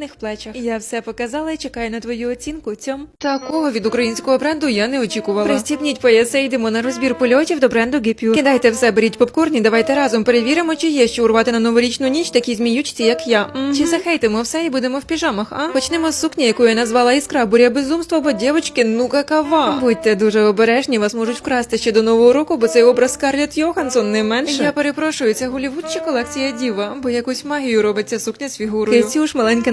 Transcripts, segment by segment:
тендітних плечах. Я все показала і чекаю на твою оцінку. Цьом такого від українського бренду я не очікувала. Пристібніть пояси, йдемо на розбір польотів до бренду Гіпюр. Кидайте все, беріть попкорні, давайте разом перевіримо, чи є що урвати на новорічну ніч такі зміючці, як я. Мгм. Чи захейтимо все і будемо в піжамах? А почнемо з сукні, яку я назвала іскра буря безумства, бо дівочки, ну какава. Будьте дуже обережні, вас можуть вкрасти ще до нового року, бо цей образ Скарлетт Йоханссон не менше. Я перепрошую, це Голівуд чи колекція діва, бо якусь магію робить ця сукня з фігурою. Кицюш, маленьке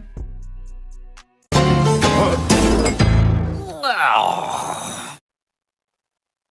Wow.